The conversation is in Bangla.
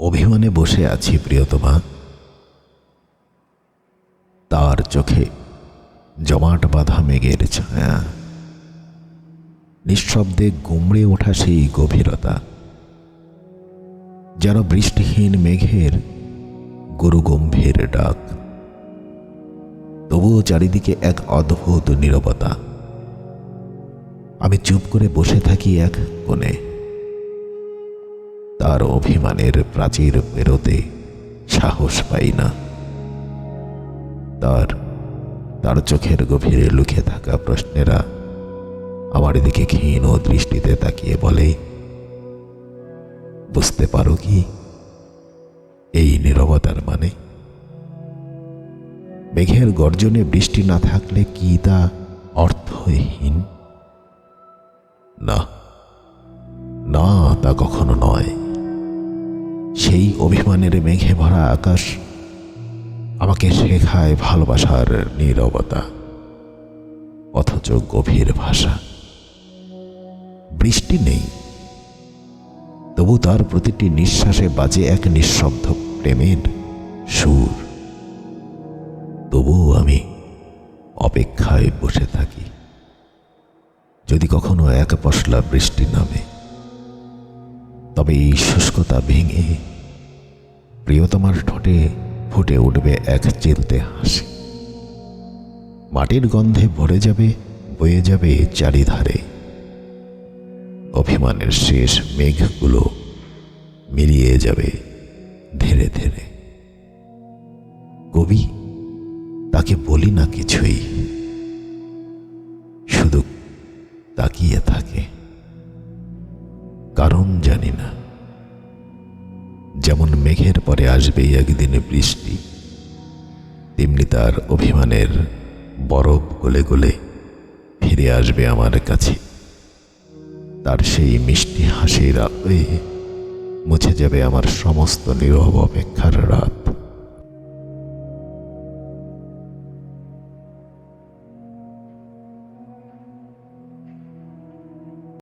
অভিমানে বসে আছি, প্রিয়তমা। তার চোখে জমাট বাঁধা মেঘের ছায়া। নিঃশব্দে গুমড়ে ওঠা সেই গভীরতা, যেন বৃষ্টিহীন মেঘের গুরুগম্ভীর ডাক। তবুও চারিদিকে এক অদ্ভুত নীরবতা। আমি চুপ করে বসে থাকি এক কোণে। তার অভিমানের প্রাচীর পেরোতে সাহস পাই না। তার তার চোখের গভীরে লুকিয়ে থাকা প্রশ্নেরা আমার দিকে ক্ষীণ দৃষ্টিতে তাকিয়ে বলে, বুঝতে পারো কি? এই নীরবতার মানে? মেঘের গর্জনে বৃষ্টি না থাকলে কি তা অর্থহীন? না না, তা কখনো নয়। সেই অভিমানের মেঘে ভরা আকাশ আমাকে শেখায় ভালোবাসার নীরবতা, অথচ গভীর ভাষা। বৃষ্টি নেই, তবু তার প্রতিটি নিঃশ্বাসে বাজে এক নিঃশব্দ প্রেমের সুর। তবুও আমি অপেক্ষায় বসে থাকি। যদি কখনো এক পশলা বৃষ্টি নামে, তবে এই শুষ্কতা ভেঙে প্রিয়তমার ঠোঁটে ফুটে উঠবে এক চিলতে হাসি। মাটির গন্ধে ভরে যাবে, বয়ে যাবে চারিধারে। অভিমানের শেষ মেঘগুলো মিলিয়ে যাবে ধীরে ধীরে। কবি, তাকে বলি না কিছুই। শুধু তাকিয়ে থাকে। যেমন মেঘের পরে আসবে একদিনে বৃষ্টি, তেমনি তার অভিমানের বরফ গলে গলে ফিরে আসবে আমার কাছে। তার সেই মিষ্টি হাসির আলোয় মুছে যাবে আমার সমস্ত নীরব অপেক্ষার রাত।